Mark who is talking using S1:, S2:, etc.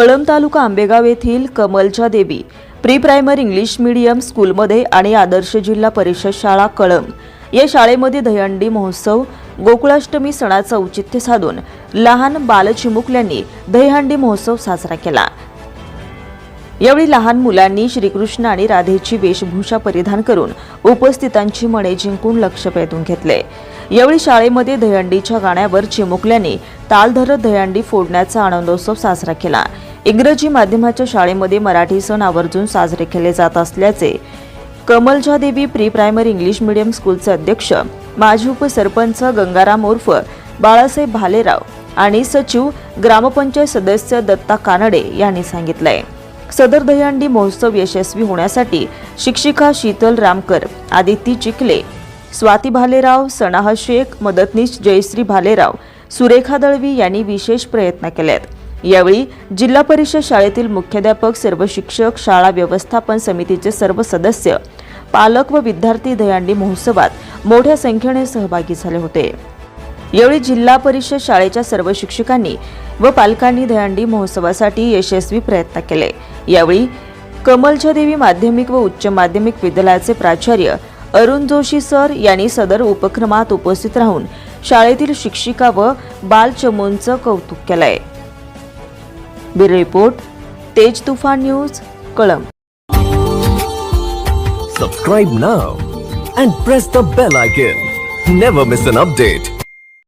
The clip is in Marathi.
S1: कळंब तालुका आंबेगाव येथील कमलच्या देवी प्री प्रायमरी इंग्लिश मीडियम स्कूलमध्ये आणि आदर्श जिल्हा परिषद शाळा कळंब. या शाळेमध्ये दहीहंडी महोत्सव गोकुळाष्टमी सणाचं औचित्य साधून लहान बालचिमुकल्यांनी दहीहंडी महोत्सव साजरा केला. यावेळी लहान मुलांनी श्रीकृष्ण आणि राधेची वेशभूषा परिधान करून उपस्थितांची मने जिंकून लक्ष वेधून घेतले. यावेळी शाळेमध्ये दहीहंडीच्या गाण्यावर चिमुकल्याने ताल धरत दहीहंडी फोडण्याचा आनंदोत्सव साजरा केला. इंग्रजी माध्यमाच्या शाळेमध्ये मराठी सण आवर्जून साजरे केले जात असल्याचे Kamalja Devi pre primary English medium स्कूलचे अध्यक्ष माजी उपसरपंच गंगाराम उर्फ बाळासाहेब भालेराव आणि सचिव ग्रामपंचायत सदस्य दत्ता कानडे यांनी सांगितलंय. सदर दहीहंडी महोत्सव यशस्वी होण्यासाठी शिक्षिका शीतल रामकर आदिती चिखले स्वाती भालेराव सनाह शेख मदतनीश जयश्री भालेराव सुरेखा दळवी यांनी विशेष प्रयत्न केलेत. यावेळी जिल्हा परिषद शाळेतील मुख्याध्यापक सर्व शिक्षक शाळा व्यवस्थापन समितीचे सर्व सदस्य पालक व विद्यार्थी दयांडी महोत्सवात मोठ्या संख्येने सहभागी झाले होते. यावेळी जिल्हा परिषद शाळेच्या सर्व शिक्षकांनी व पालकांनी दयांडी महोत्सवासाठी यशस्वी प्रयत्न केले. यावेळी कमलच्या देवी माध्यमिक व उच्च माध्यमिक विद्यालयाचे प्राचार्य अरुण जोशी सर यांनी सदर उपक्रमात उपस्थित राहून शाळेतील शिक्षिका व बालचमूंचं कौतुक केलंय. Bureau report Tej Tufan news કળમ
S2: subscribe now and press the bell icon never miss an update